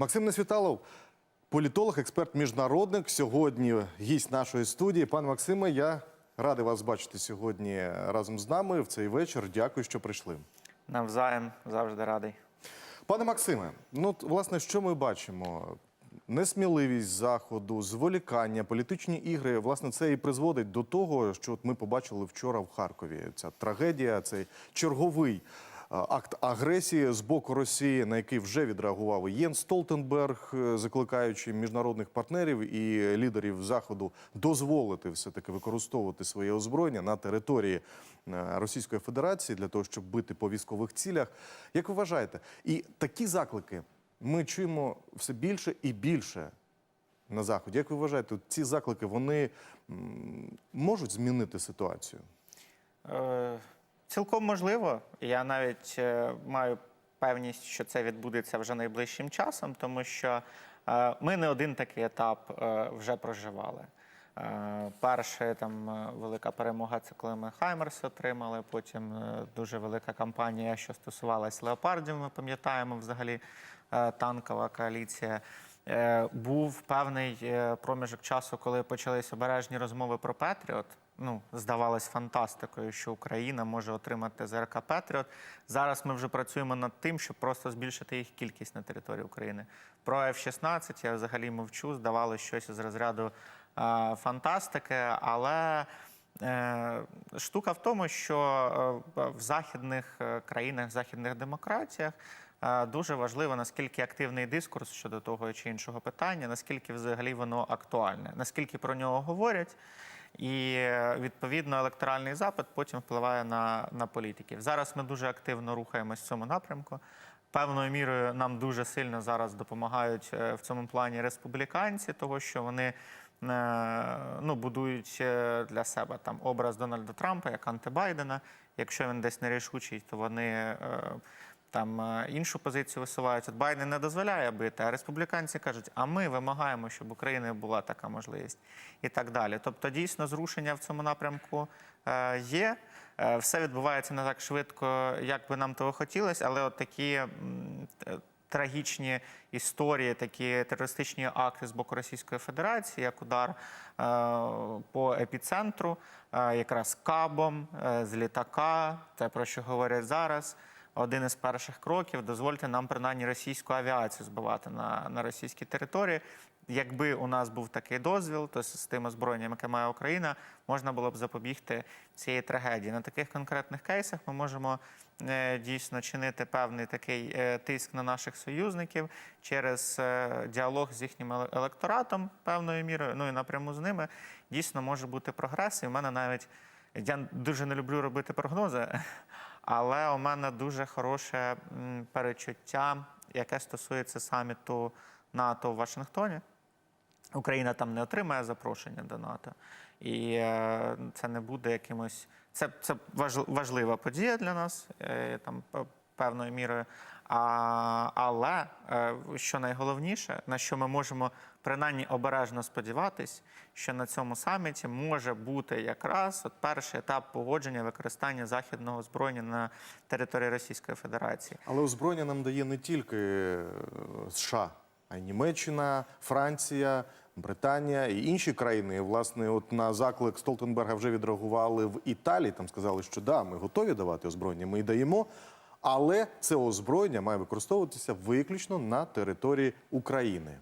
Максим Несвіталов, політолог, експерт, міжнародник. Сьогодні гість нашої студії. Пане Максиме, я радий вас бачити сьогодні разом з нами в цей вечір. Дякую, що прийшли. Навзаєм завжди радий. Пане Максиме, ну власне, що ми бачимо? Несміливість заходу, зволікання, політичні ігри. Власне, це і призводить до того, що от ми побачили вчора в Харкові. Ця трагедія, цей черговий акт агресії з боку Росії, на який вже відреагував Єн Столтенберг, е, закликаючи міжнародних партнерів і лідерів заходу дозволити все таки використовувати своє озброєння на території е, Російської Федерації для того, щоб бити по військових цілях. Як ви вважаєте, і такі заклики ми чуємо все більше і більше на заході. Як ви вважаєте, ці заклики вони можуть змінити ситуацію? Е, цілком можливо. Я навіть е, маю певність, що це відбудеться вже найближчим часом, тому що е, ми не один такий етап е, вже проживали. Перша там велика перемога це коли ми Хаймерс отримали. Потім дуже велика кампанія, що стосувалась леопардів. Ми пам'ятаємо взагалі танкова коаліція. Був певний проміжок часу, коли почались обережні розмови про Петріот. Ну, здавалось фантастикою, що Україна може отримати ЗРК Петріот. Зараз ми вже працюємо над тим, щоб просто збільшити їх кількість на території України. Про F-16 я взагалі мовчу, здавалося щось з розряду е, фантастики, але е, штука в тому, що е, в західних е, країнах, в західних демократіях дуже важливо, наскільки активний дискурс щодо того чи іншого питання, наскільки взагалі воно актуальне, наскільки про нього говорять. І відповідно електоральний запит потім впливає на, на політиків. Зараз ми дуже активно рухаємось в цьому напрямку. Певною мірою нам дуже сильно зараз допомагають е, в цьому плані республіканці, того що вони е, ну, будують е, для себе там образ Дональда Трампа як антибайдена. Якщо він десь нерішучий, то вони там е, іншу позицію висувають. От Байден не дозволяє бити, а республіканці кажуть, а ми вимагаємо, щоб Україною була така можливість і так далі. Тобто, дійсно, зрушення в цьому напрямку е, є. Е, Все відбувається не так швидко, як би нам того хотілося, але от такі трагічні історії, такі терористичні акти з боку Російської Федерації, як удар по епіцентру, якраз кабом з літака, те про що говорять зараз. Один із перших кроків дозвольте нам принаймні російську авіацію збивати на, на російській території. Якби у нас був такий дозвіл, то з тим озброєнням, яке має Україна, можна було б запобігти цієї трагедії. На таких конкретних кейсах ми можемо е, дійсно чинити певний такий е, тиск на наших союзників через е, діалог з їхнім електоратом певною мірою. Ну і напряму з ними дійсно може бути прогрес. І в мене навіть я дуже не люблю робити прогнози, але у мене дуже хороше перечуття, яке стосується саміту НАТО в Вашингтоні. Україна там не отримає запрошення до НАТО, і е, це не буде якимось. Це, це важлива подія для нас, е, там певною мірою. А, але е, що найголовніше, на що ми можемо принаймні обережно сподіватись, що на цьому саміті може бути якраз от перший етап погодження використання західного озброєння на території Російської Федерації. Але озброєння нам дає не тільки е, США, а й Німеччина, Франція, Британія і інші країни. І, власне, от на заклик Столтенберга вже відреагували в Італії. Там сказали, що да, ми готові давати озброєння, ми й даємо. Але це озброєння має використовуватися виключно на території України.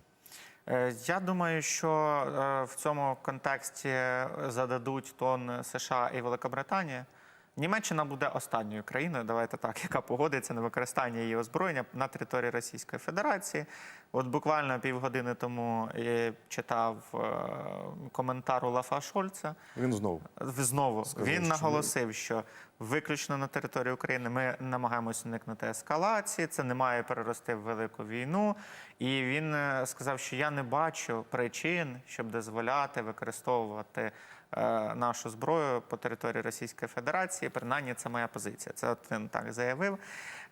Е, Я думаю, що е, в цьому контексті зададуть тон США і Великобританія. Німеччина буде останньою країною, давайте так, яка погодиться на використання її озброєння на території Російської Федерації. От буквально півгодини тому я читав е, коментар Олафа Шольца. Він знову Знову Сказав, він наголосив, що виключно на території України ми намагаємося уникнути ескалації. Це не має перерости в велику війну. І він е, сказав, що я не бачу причин, щоб дозволяти використовувати нашу зброю по території Російської Федерації. Принаймні, це моя позиція. Це от він так заявив.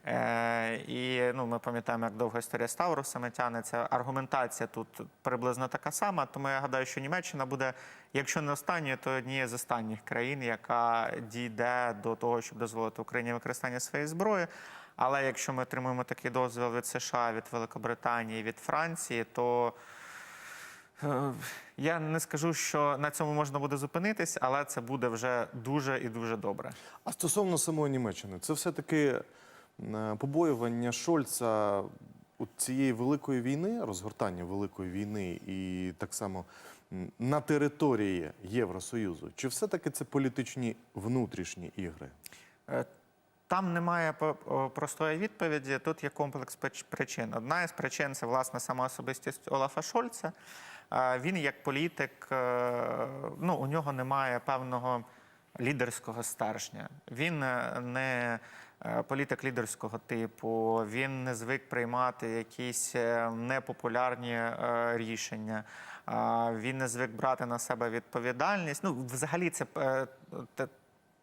Е, і ну, ми пам'ятаємо, як довга історія з Таурусами тягнеться. Аргументація тут приблизно така сама. Тому я гадаю, що Німеччина буде, якщо не останньою, то однією з останніх країн, яка дійде до того, щоб дозволити Україні використання своєї зброї. Але якщо ми отримуємо такий дозвіл від США, від Великобританії, від Франції, то е, я не скажу, що на цьому можна буде зупинитись, але це буде вже дуже і дуже добре. А стосовно самої Німеччини, це все-таки е, побоювання Шольца у цієї великої війни, розгортання великої війни, і так само на території Євросоюзу. Чи все-таки це політичні внутрішні ігри? Е, Там немає простої відповіді. Тут є комплекс причин. Одна із причин це власне сама особистість Олафа Шольца. Він як політик, е, ну у нього немає певного лідерського стержня. Він е, не е, політик лідерського типу, він не звик приймати якісь непопулярні рішення. Він не звик брати на себе відповідальність. Ну, взагалі, це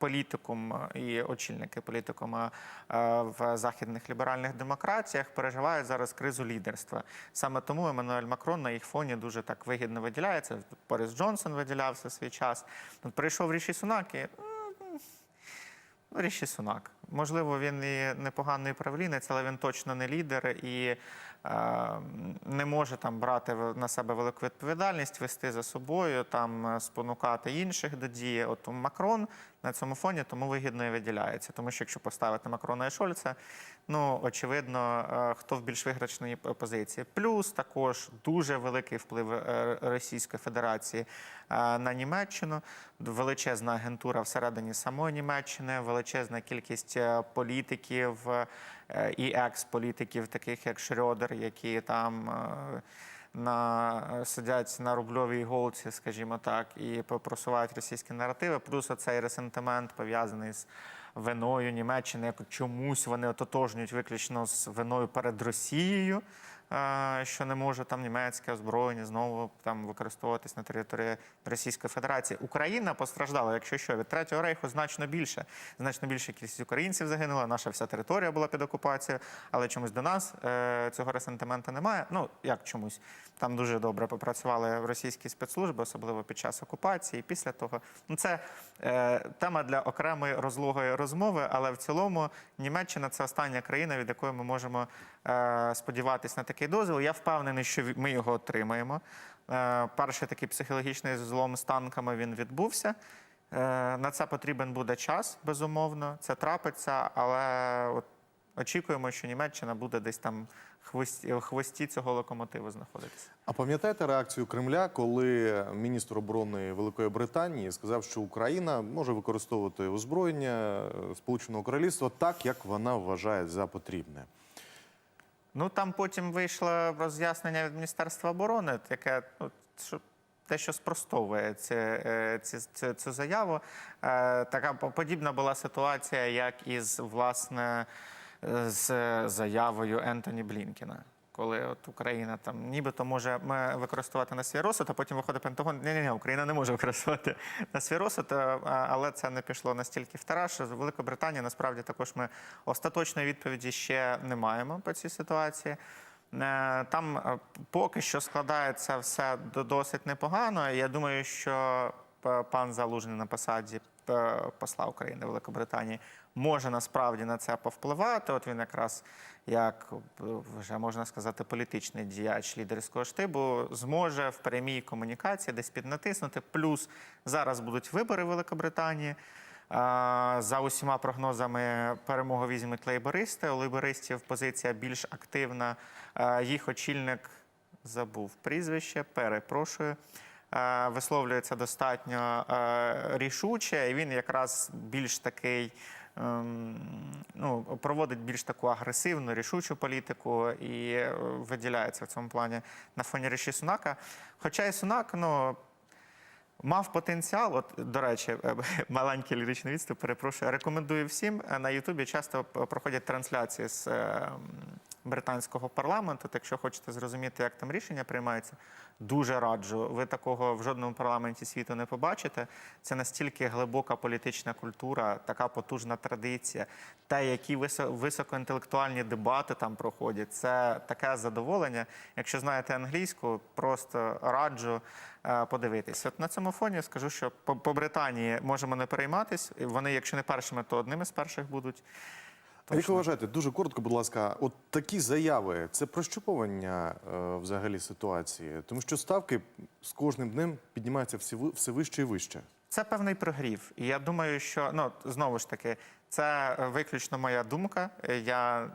політикум е, і очільники політикума е, в західних ліберальних демократіях переживають зараз кризу лідерства. Саме тому Еммануель Макрон на їх фоні дуже так вигідно виділяється. Борис Джонсон виділявся свій час. Тут прийшов Ріші Сунак і Ріші Сунак. Можливо, він і непоганий правлінець, але він точно не лідер і е, не може там брати на себе велику відповідальність, вести за собою, там е, спонукати інших до дії. От Макрон на цьому фоні тому вигідно і виділяється. Тому що якщо поставити Макрона і Шольца, ну очевидно, е, хто в більш виграшній п- позиції. Плюс також дуже великий вплив е, Російської Федерації е, на Німеччину, величезна агентура всередині самої Німеччини, величезна кількість політиків і екс-політиків, таких як Шрёдер, які там. На сидять на рубльовій голці, скажімо так, і просувають російські наративи. Плюс оцей ресентимент пов'язаний з виною Німеччини, як чомусь вони ототожнюють виключно з виною перед Росією, що не може там німецьке озброєння знову там використовуватись на території Російської Федерації. Україна постраждала, якщо що, від третього рейху значно більше. Значно більша кількість українців загинула. Наша вся територія була під окупацією, але чомусь до нас е, цього ресентименту немає. Ну як чомусь там дуже добре попрацювали російські спецслужби, особливо під час окупації. Після того ну це е, тема для окремої розлогої розмови. Але в цілому Німеччина це остання країна, від якої ми можемо е, сподіватися на такий дозвіл. Я впевнений, що ми його отримаємо. Е, перший такий психологічний злом з танками він відбувся. Е, на це потрібен буде час, безумовно. Це трапиться, але от очікуємо, що Німеччина буде десь там хвості, хвості цього локомотиву знаходитися. А пам'ятаєте реакцію Кремля, коли міністр оборони Великої Британії сказав, що Україна може використовувати озброєння е, Сполученого Королівства так, як вона вважає за потрібне? Ну там потім вийшло роз'яснення від Міністерства оборони, яке ну, що, те, що спростовує ці, е, ці, цю, цю заяву. Е, Така подібна була ситуація, як із власне е, з заявою Ентоні Блінкіна. Коли от Україна там нібито може м- використовувати на свій розсуд, а потім виходить Пентагон. Ні, ні, ні, Україна не може використовувати на свій розсуд, е, але це не пішло настільки в тараж. З Великобританії насправді також ми остаточної відповіді ще не маємо по цій ситуації. Е, Там е, поки що складається все досить непогано. Я думаю, що пан Залужний на посаді посла України Великобританії може насправді на це повпливати. От він якраз як е, вже можна сказати, політичний діяч лідерського штибу зможе в прямій комунікації десь піднатиснути. Плюс зараз будуть вибори Великобританії. За усіма прогнозами перемогу візьмуть лейбористи. У лейбористів позиція більш активна. Їх очільник забув прізвище, перепрошую. Е, Висловлюється достатньо е, рішуче, і він якраз більш такий. ем, Ну, проводить більш таку агресивну, рішучу політику і е, виділяється в цьому плані на фоні Ріші Сунака. Хоча і Сунак, ну Мав потенціал, от до речі, маленький ліричний відступ, перепрошую. Рекомендую всім. На Ютубі часто проходять трансляції з е, м, британського парламенту. Так якщо хочете зрозуміти, як там рішення приймаються, дуже раджу. Ви такого в жодному парламенті світу не побачите. Це настільки глибока політична культура, така потужна традиція. Те, які високоінтелектуальні дебати там проходять, це таке задоволення. Якщо знаєте англійську, просто раджу е, подивитись. От на цьому фоні скажу, що по, по Британії можемо не перейматись. Вони, якщо не першими, то одними з перших будуть. А Як ви вважаєте, дуже коротко, будь ласка, от такі заяви це прощупування е, взагалі ситуації, тому що ставки з кожним днем піднімаються все, все вище і вище. Це певний прогрів. І я думаю, що ну знову ж таки, це виключно моя думка. Я е,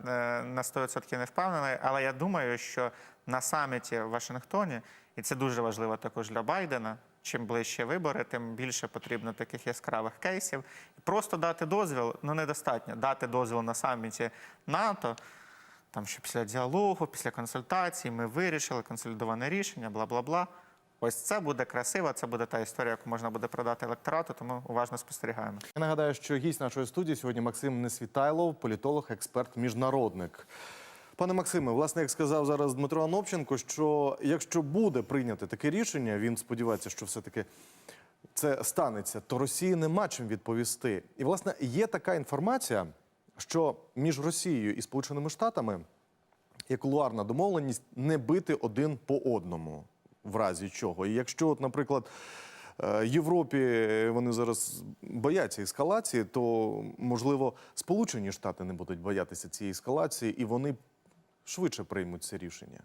на 100% не впевнений, але я думаю, що на саміті в Вашингтоні, і це дуже важливо також для Байдена. Чим ближче вибори, тим більше потрібно таких яскравих кейсів. Просто дати дозвіл ну недостатньо. Дати дозвіл на саміті НАТО. Там що після діалогу, після консультацій ми вирішили консолідоване рішення, бла бла бла. Ось це буде красиво, це буде та історія, яку можна буде продати електорату, тому уважно спостерігаємо. Я нагадаю, що гість нашої студії сьогодні Максим Несвітайлов, політолог, експерт, міжнародник. Пане Максиме, власне, як сказав зараз Дмитро Анопченко, що якщо буде прийняте таке рішення, він сподівається, що все-таки це станеться, то Росії нема чим відповісти. І власне є така інформація, що між Росією і Сполученими Штатами є кулуарна домовленість не бити один по одному, в разі чого. І якщо, от, наприклад, е, Європі вони зараз бояться ескалації, то можливо Сполучені Штати не будуть боятися цієї ескалації, і вони швидше приймуть це рішення.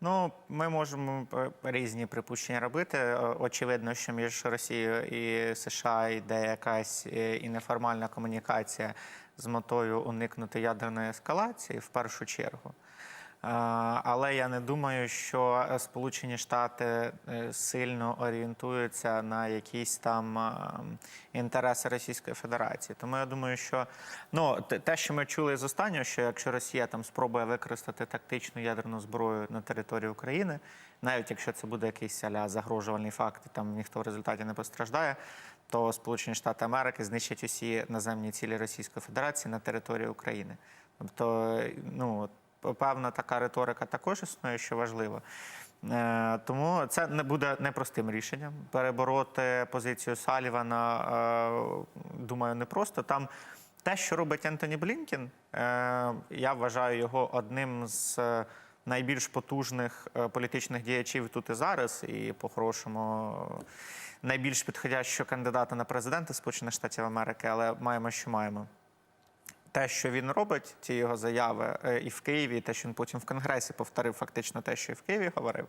Ну, ми можемо різні припущення робити. Е, Очевидно, що між Росією і США йде якась е, і неформальна комунікація з метою уникнути ядерної ескалації в першу чергу. Але я не думаю, що е, Сполучені Штати е, сильно орієнтуються на якісь там е, інтереси Російської Федерації. Тому я думаю, що ну те- що ми чули з останнього, що якщо Росія там спробує використати тактичну ядерну зброю на території України, навіть якщо це буде якийсь аля загрожувальний факт, і там ніхто в результаті не постраждає. То Сполучені Штати Америки знищать усі наземні цілі Російської Федерації на території України. Тобто, ну певна така риторика також існує, що важливо. Е, Тому це не буде непростим рішенням. Перебороти позицію Салівана, е, думаю, непросто. Там те, що робить Ентоні Блінкін, е, я вважаю його одним з найбільш потужних політичних діячів тут і зараз, і по-хорошому найбільш підходящого кандидата на президента Сполучених Штатів Америки, але маємо, що маємо те, що він робить, ті його заяви е, і в Києві, і те, що він потім в Конгресі повторив фактично те, що і в Києві говорив,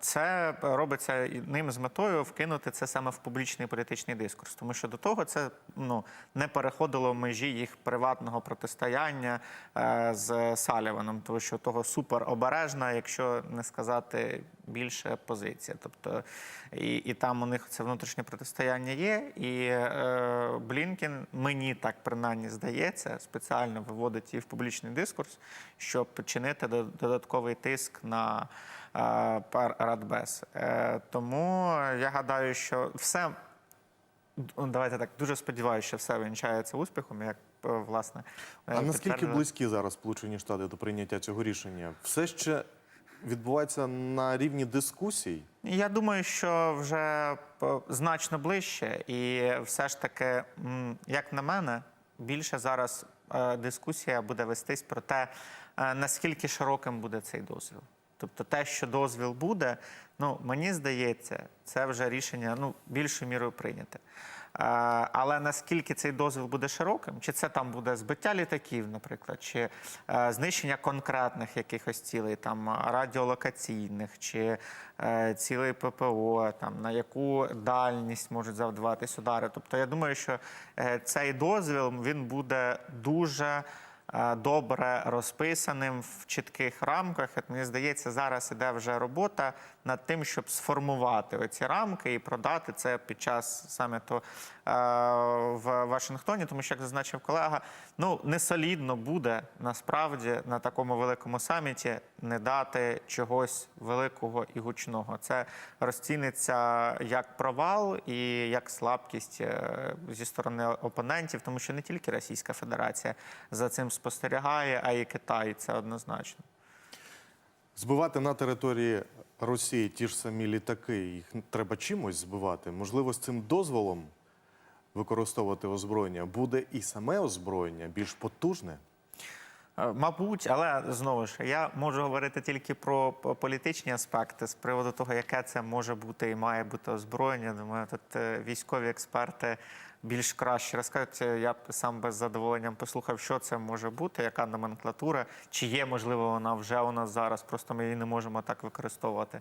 це робиться ним з метою вкинути це саме в публічний політичний дискурс. Тому що до того це ну, не переходило межі їх приватного протистояння е, з Саліваном, тому що того суперобережна, якщо не сказати більше позиція. Тобто і, і там у них це внутрішнє протистояння є. І е, Блінкін, мені так принаймні здається, спеціально виводить її в публічний дискурс, щоб чинити додатковий тиск на Радбез. Е, тому я гадаю, що все. Давайте так дуже сподіваюся, що все вінчається успіхом, як е, власне е, А наскільки близькі зараз Сполучені Штати до прийняття цього рішення? Все ще відбувається на рівні дискусій? Я думаю, що вже е, значно ближче, і все ж таки, як на мене, більше зараз е, дискусія буде вестись про те, е, наскільки широким буде цей дозвіл. Тобто, те, що дозвіл буде, ну мені здається, це вже рішення ну більшою мірою прийняте. Е, Але наскільки цей дозвіл буде широким, чи це там буде збиття літаків, наприклад, чи е, знищення конкретних якихось цілей, там радіолокаційних, чи е, цілей ППО, там на яку дальність можуть завдаватись удари. Тобто, я думаю, що цей дозвіл він буде дуже. Е, Добре розписаним в чітких рамках. От мені здається, зараз іде вже робота над тим, щоб сформувати оці рамки і продати це під час саміту е, в Вашингтоні. Тому що, як зазначив колега, ну не солідно буде насправді на такому великому саміті не дати чогось великого і гучного. Це розціниться як провал і як слабкість е, зі сторони опонентів, тому що не тільки Російська Федерація за цим спостерігає, а й Китай. Це однозначно. Збивати на території Росії ті ж самі літаки, їх треба чимось збивати. Можливо, з цим дозволом використовувати озброєння буде і саме озброєння більш потужне. Е, Мабуть, але знову ж я можу говорити тільки про політичні аспекти з приводу того, яке це може бути і має бути озброєння. Думаю, тут е, військові експерти більш краще розкажуть. Е, Я б сам без задоволенням послухав, що це може бути, яка номенклатура, чи є можливо вона вже у нас зараз. Просто ми її не можемо так використовувати.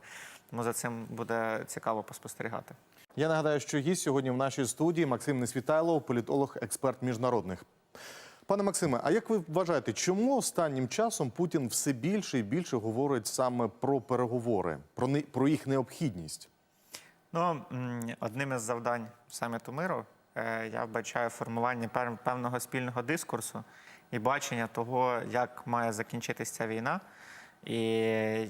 Тому за цим буде цікаво поспостерігати. Я нагадаю, що гість сьогодні в нашій студії Максим Несвітайлов, політолог, експерт міжнародних. Пане Максиме, а як ви вважаєте, чому останнім часом Путін все більше і більше говорить саме про переговори, про не- про їх необхідність? Ну, одним із завдань саміту миру я вбачаю формування певного спільного дискурсу і бачення того, як має закінчитися війна, і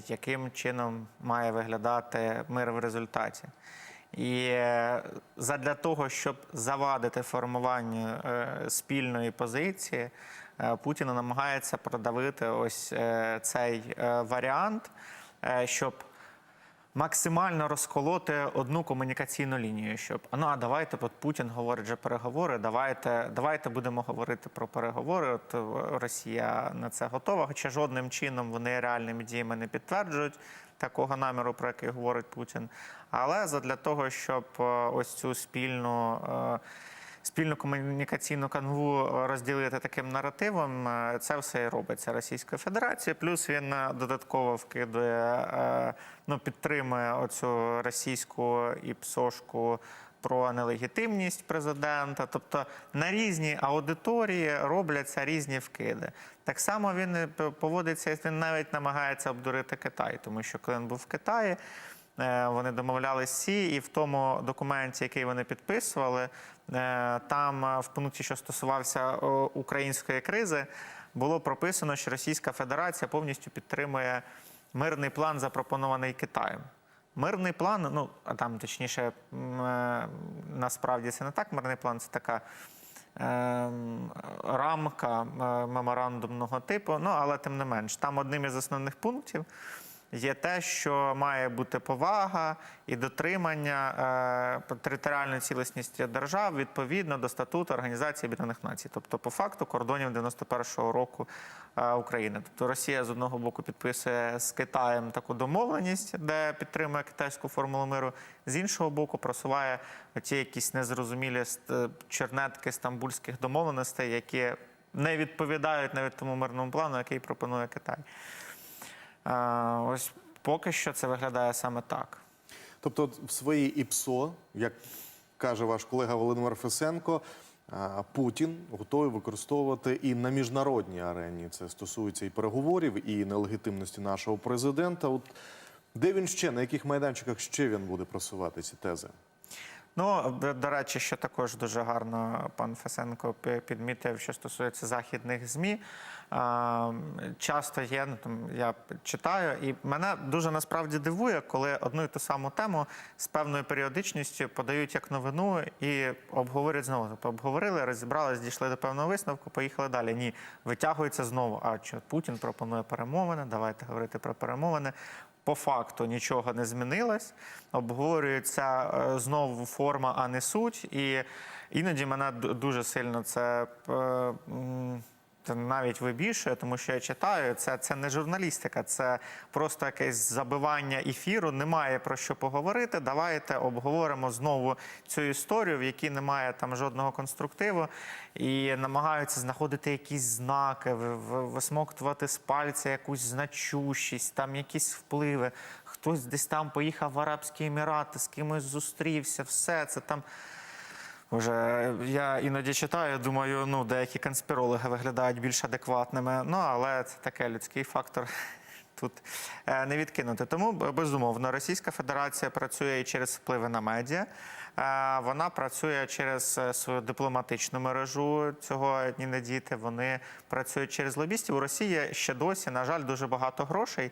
яким чином має виглядати мир в результаті. І е, задля того, щоб завадити формуванню е, спільної позиції, е, Путін намагається продавити ось е, цей е, варіант, е, щоб максимально розколоти одну комунікаційну лінію, щоб ну а давайте, от Путін говорить вже переговори. Давайте, давайте будемо говорити про переговори. От е, Росія на це готова, хоча жодним чином вони реальними діями не підтверджують такого наміру, про який говорить Путін. Але задля того, щоб е, ось цю спільну. Спільну комунікаційну канву розділити таким наративом, е, це все і робиться Російською Федерацією. Плюс він е, додатково вкидує, е, ну підтримує оцю російську і псошку про нелегітимність президента. Тобто на різні аудиторії робляться різні вкиди. Так само він поводиться, він навіть намагається обдурити Китай, тому що коли він був в Китаї. Е, Вони домовлялись всі, і в тому документі, який вони підписували, е, там е, в пункті, що стосувався української кризи, було прописано, що Російська Федерація повністю підтримує мирний план, запропонований Китаєм. Мирний план, ну а там точніше, насправді це не так. Мирний план це така рамка меморандумного типу. Ну але тим не менш, там одним із основних пунктів є те, що має бути повага і дотримання е, територіальної цілісності держав відповідно до статуту Організації Об'єднаних Націй, тобто по факту кордонів 91-го року е, України. Тобто Росія з одного боку підписує з Китаєм таку домовленість, де підтримує китайську формулу миру, з іншого боку, просуває ті якісь незрозумілі чернетки стамбульських домовленостей, які не відповідають навіть тому мирному плану, який пропонує Китай. Ось поки що це виглядає саме так. Тобто, в своїй ІПСО, як каже ваш колега Володимир Фесенко, Путін готовий використовувати і на міжнародній арені. Це стосується і переговорів, і нелегітимності нашого президента. От де він ще, на яких майданчиках ще він буде просувати ці тези? Ну, до, речі, що також дуже гарно пан Фесенко підмітив, що стосується західних ЗМІ. Часто є, ну, там, я читаю, і мене дуже насправді дивує, коли одну і ту саму тему з певною періодичністю подають як новину і обговорюють знову. Тобто обговорили, розібрались, дійшли до певного висновку, поїхали далі. Ні, витягується знову. А що Путін пропонує перемовини? Давайте говорити про перемовини. По факту нічого не змінилось, обговорюється е, знову форма, а не суть. І іноді мене дуже сильно це. Навіть вибішує, тому що я читаю, це, це не журналістика, це просто якесь забивання ефіру. Немає про що поговорити. Давайте обговоримо знову цю історію, в якій немає там жодного конструктиву, і намагаються знаходити якісь знаки, висмоктувати з пальця якусь значущість, там якісь впливи. Хтось десь там поїхав в Арабські Емірати, з кимось зустрівся, все це там. Боже, я іноді читаю, думаю, ну деякі конспірологи виглядають більш адекватними. Ну але це таке людський фактор. Тут е, не відкинути. Тому безумовно Російська Федерація працює і через впливи на медіа. Вона працює через е, свою дипломатичну мережу. Цього ні не діти. Вони працюють через лобістів. У Росії ще досі, на жаль, дуже багато грошей.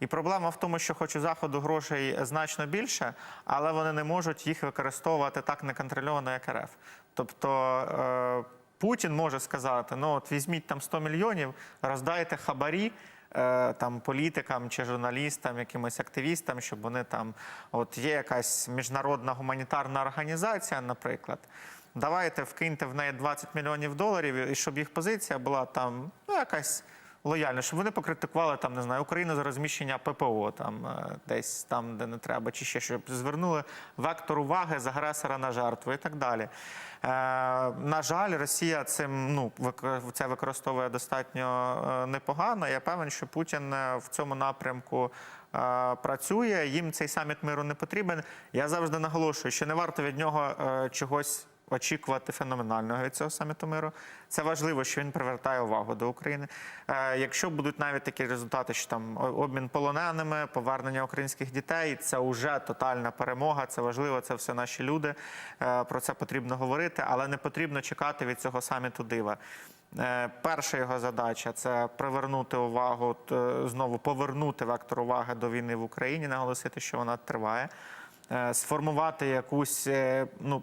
І проблема в тому, що хоч у заходу грошей значно більше, але вони не можуть їх використовувати так неконтрольовано, як РФ. Тобто е, Путін може сказати: ну от візьміть там 100 мільйонів, роздайте хабарі. Е, Там політикам чи журналістам, якимось активістам, щоб вони там, от є якась міжнародна гуманітарна організація, наприклад. Давайте вкиньте в неї 20 мільйонів доларів, і щоб їх позиція була там ну, якась лояльно, щоб вони покритикували там, не знаю, Україну за розміщення ППО там е, десь там, де не треба, чи ще щоб звернули вектор уваги з агресора на жертву і так далі. Е, на жаль, Росія цим ну це використовує достатньо е, непогано. Я певен, що Путін е, в цьому напрямку. Працює, їм цей саміт миру не потрібен. Я завжди наголошую, що не варто від нього чогось очікувати феноменального від цього саміту миру. Це важливо, що він привертає увагу до України. Е, якщо будуть навіть такі результати, що там обмін полоненими, повернення українських дітей, це вже тотальна перемога. Це важливо, це все наші люди. Е, про це потрібно говорити, але не потрібно чекати від цього саміту дива. Е, Перша його задача це привернути увагу, знову повернути вектор уваги до війни в Україні, наголосити, що вона триває, сформувати якусь ну.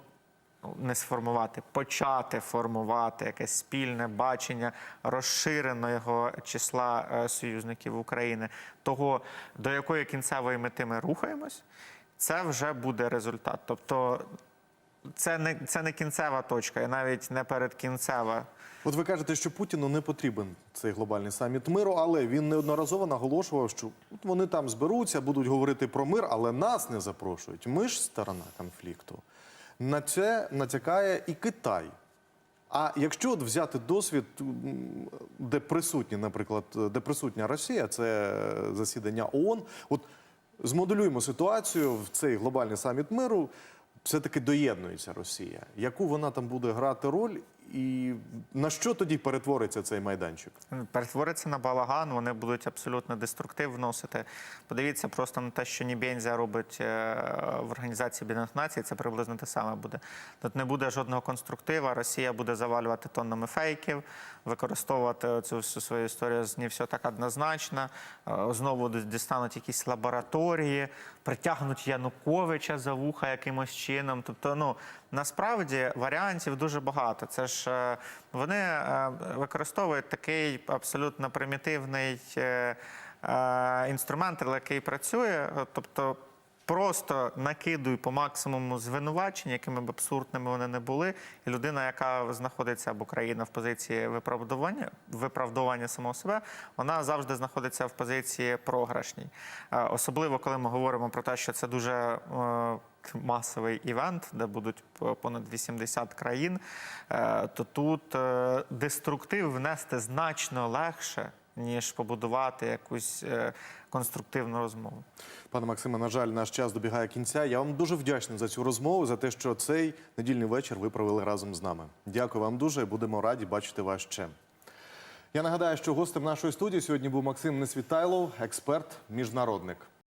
Не сформувати, почати формувати якесь спільне бачення розширеного числа е, союзників України, того до якої кінцевої мети ми рухаємось, це вже буде результат. Тобто це не, це не кінцева точка, і навіть не передкінцева. От ви кажете, що Путіну не потрібен цей глобальний саміт миру, але він неодноразово наголошував, що вони там зберуться, будуть говорити про мир, але нас не запрошують. Ми ж сторона конфлікту. На це натякає і Китай. А якщо от взяти досвід, де присутні, наприклад, де присутня Росія, це засідання ООН, от змоделюємо ситуацію в цей глобальний саміт миру. Все-таки доєднується Росія. Яку вона там буде грати роль, і на що тоді перетвориться цей майданчик? перетвориться на балаган, вони будуть абсолютно деструктив вносити. Подивіться просто на те, що Нібензя робить е, в Організації Об'єднаних Націй, це приблизно те саме буде. Тут не буде жодного конструктива, Росія буде завалювати тоннами фейків, використовувати цю всю свою історію не все так однозначно. Е, Знову дістануть якісь лабораторії, притягнуть Януковича за вуха якимось чином. Тобто, ну насправді варіантів дуже багато. Це ж е, вони е, використовують такий абсолютно примітивний е, інструмент, який працює. Тобто просто накидуй по максимуму звинувачень, якими б абсурдними вони не були. І людина, яка знаходиться або країна в позиції виправдування, виправдування самого себе, вона завжди знаходиться в позиції програшній. Е, Особливо, коли ми говоримо про те, що це дуже е, масовий івент, де будуть понад 80 країн, е, то тут деструктив внести значно легше, ніж побудувати якусь е, конструктивну розмову. Пане Максиме, на жаль, наш час добігає кінця. Я вам дуже вдячний за цю розмову, за те, що цей недільний вечір ви провели разом з нами. Дякую вам дуже і будемо раді бачити вас ще. Я нагадаю, що гостем нашої студії сьогодні був Максим Несвітайлов, експерт, міжнародник.